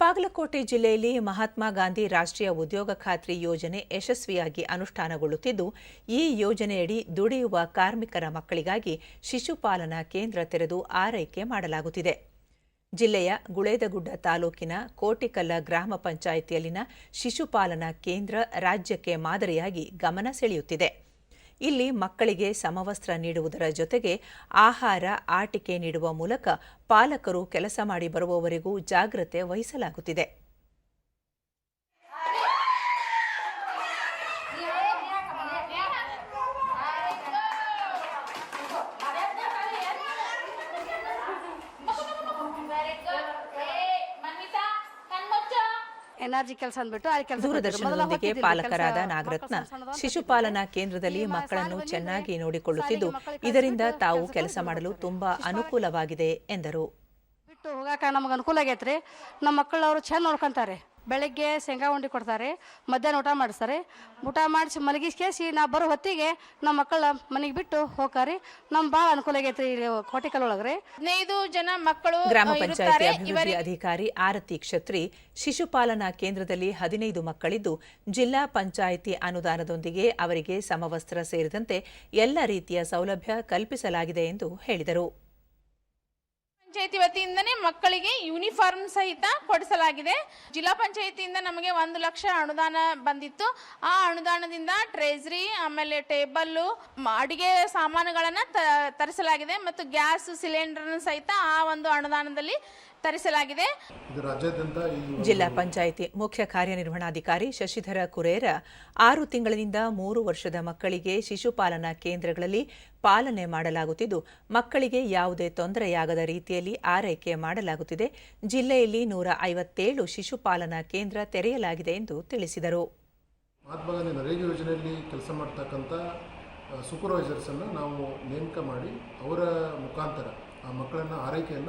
ಬಾಗಲಕೋಟೆ ಜಿಲ್ಲೆಯಲ್ಲಿ ಮಹಾತ್ಮ ಗಾಂಧಿ ರಾಷ್ಟ್ರೀಯ ಉದ್ಯೋಗ ಖಾತ್ರಿ ಯೋಜನೆ ಯಶಸ್ವಿಯಾಗಿ ಅನುಷ್ಠಾನಗೊಳ್ಳುತ್ತಿದ್ದು, ಈ ಯೋಜನೆಯಡಿ ದುಡಿಯುವ ಕಾರ್ಮಿಕರ ಮಕ್ಕಳಿಗಾಗಿ ಶಿಶುಪಾಲನಾ ಕೇಂದ್ರ ತೆರೆದು ಆರೈಕೆ ಮಾಡಲಾಗುತ್ತಿದೆ. ಜಿಲ್ಲೆಯ ಗುಳೇದಗುಡ್ಡ ತಾಲೂಕಿನ ಕೋಟಿಕಲ್ಲ ಗ್ರಾಮ ಪಂಚಾಯಿತಿಯಲ್ಲಿನ ಶಿಶುಪಾಲನಾ ಕೇಂದ್ರ ರಾಜ್ಯಕ್ಕೆ ಮಾದರಿಯಾಗಿ ಗಮನ ಸೆಳೆಯುತ್ತಿದೆ. ಇಲ್ಲಿ ಮಕ್ಕಳಿಗೆ ಸಮವಸ್ತ್ರ ನೀಡುವುದರ ಜೊತೆಗೆ ಆಹಾರ, ಆಟಿಕೆ ನೀಡುವ ಮೂಲಕ ಪಾಲಕರು ಕೆಲಸ ಮಾಡಿ ಬರುವವರೆಗೂ ಜಾಗ್ರತೆ ವಹಿಸಲಾಗುತ್ತಿದೆ. ಎನರ್ಜಿ ಕೆಲಸ ಅಂದ್ಬಿಟ್ಟು ಆ ಕೆಲಸ ದೂರದರ್ಶನದೊಂದಿಗೆ ಪಾಲಕರಾದ ನಾಗರತ್ನ ಶಿಶುಪಾಲನಾ ಕೇಂದ್ರದಲ್ಲಿ ಮಕ್ಕಳನ್ನು ಚೆನ್ನಾಗಿ ನೋಡಿಕೊಳ್ಳುತ್ತಿದ್ದು ಇದರಿಂದ ತಾವು ಕೆಲಸ ಮಾಡಲು ತುಂಬಾ ಅನುಕೂಲವಾಗಿದೆ ಎಂದರು. ಬಿಟ್ಟು ಹೋಗಾಕ ನಮಗೆ ಅನುಕೂಲ ಆಗೈತ್ರಿ. ನಮ್ಮ ಮಕ್ಕಳು ಅವರು ಚಂದ ನೋಡ್ಕೊಂತಾರೆ. ಬೆಳಗ್ಗೆ ಶೇಂಗಾ ಉಂಡಿ ಕೊಡ್ತಾರೆ ಮಧ್ಯಾಹ್ನ ಊಟ ಮಾಡಿಸ್ತಾರೆ. ಊಟ ಮಾಡಿಸಿ ಮಲಗಿಸ್ಕೇಸಿ ನಾ ಬರೋ ಹೊತ್ತಿಗೆ ನಮ್ಮ ಮಕ್ಕಳ ಮನೆಗೆ ಬಿಟ್ಟು ಹೋಗಾರಿ ನಮ್ ಭಾಳ ಅನುಕೂಲ ಆಗೈತ್ರಿ ಇಲ್ಲಿ ಕೋಟಿಕಲ್ ಒಳಗ್ರಿ. ಹದಿನೈದು ಜನ ಮಕ್ಕಳು ಗ್ರಾಮ ಪಂಚಾಯತಿ ಪಂಚಾಯಿತಿ ಅಭಿವೃದ್ಧಿ ಅಧಿಕಾರಿ ಆರತಿ ಕ್ಷತ್ರಿ ಶಿಶುಪಾಲನಾ ಕೇಂದ್ರದಲ್ಲಿ ಹದಿನೈದು ಮಕ್ಕಳಿದ್ದು ಜಿಲ್ಲಾ ಪಂಚಾಯಿತಿ ಅನುದಾನದೊಂದಿಗೆ ಅವರಿಗೆ ಸಮವಸ್ತ್ರ ಸೇರಿದಂತೆ ಎಲ್ಲ ರೀತಿಯ ಸೌಲಭ್ಯ ಕಲ್ಪಿಸಲಾಗಿದೆ ಎಂದು ಹೇಳಿದರು. ಪಂಚಾಯತಿ ವತಿಯಿಂದನೇ ಮಕ್ಕಳಿಗೆ ಯೂನಿಫಾರ್ಮ್ ಸಹಿತ ಕೊಡಿಸಲಾಗಿದೆ. ಜಿಲ್ಲಾ ಪಂಚಾಯತಿಯಿಂದ ನಮಗೆ ಒಂದು ಲಕ್ಷ ಅನುದಾನ ಬಂದಿತ್ತು. ಆ ಅನುದಾನದಿಂದ ಟ್ರೆಜರಿ ಆಮೇಲೆ ಟೇಬಲ್ಲು ಅಡಿಗೆ ಸಾಮಾನುಗಳನ್ನು ತರಿಸಲಾಗಿದೆ. ಮತ್ತು ಗ್ಯಾಸ್ ಸಿಲಿಂಡರ್ ಸಹಿತ ಆ ಒಂದು ಅನುದಾನದಲ್ಲಿ ತರಿಸಲಾಗಿದೆ. ಜಿಲ್ಲಾ ಪಂಚಾಯಿತಿ ಮುಖ್ಯ ಕಾರ್ಯನಿರ್ವಹಣಾಧಿಕಾರಿ ಶಶಿಧರ ಕುರೇರ ಆರು ತಿಂಗಳಿನಿಂದ ಮೂರು ವರ್ಷದ ಮಕ್ಕಳಿಗೆ ಶಿಶುಪಾಲನಾ ಕೇಂದ್ರಗಳಲ್ಲಿ ಪಾಲನೆ ಮಾಡಲಾಗುತ್ತಿದ್ದು ಮಕ್ಕಳಿಗೆ ಯಾವುದೇ ತೊಂದರೆಯಾಗದ ರೀತಿಯಲ್ಲಿ ಆರೈಕೆ ಮಾಡಲಾಗುತ್ತಿದೆ. ಜಿಲ್ಲೆಯಲ್ಲಿ ನೂರ ಐವತ್ತೇಳು ಶಿಶುಪಾಲನಾ ಕೇಂದ್ರ ತೆರೆಯಲಾಗಿದೆ ಎಂದು ತಿಳಿಸಿದರು. ಮಹಾತ್ಮ ಗಾಂಧಿ ನರೇಗಾ ಯೋಜನೆಯಲ್ಲಿ ಕೆಲಸ ಮಾಡ್ತಕ್ಕಂಥ ಸೂಪರ್ವೈಸರ್ಸನ್ನು ನಾವು ನೇಮಕ ಮಾಡಿ ಅವರ ಮುಖಾಂತರ ಆ ಮಕ್ಕಳನ್ನು ಆರೈಕೆಯನ್ನು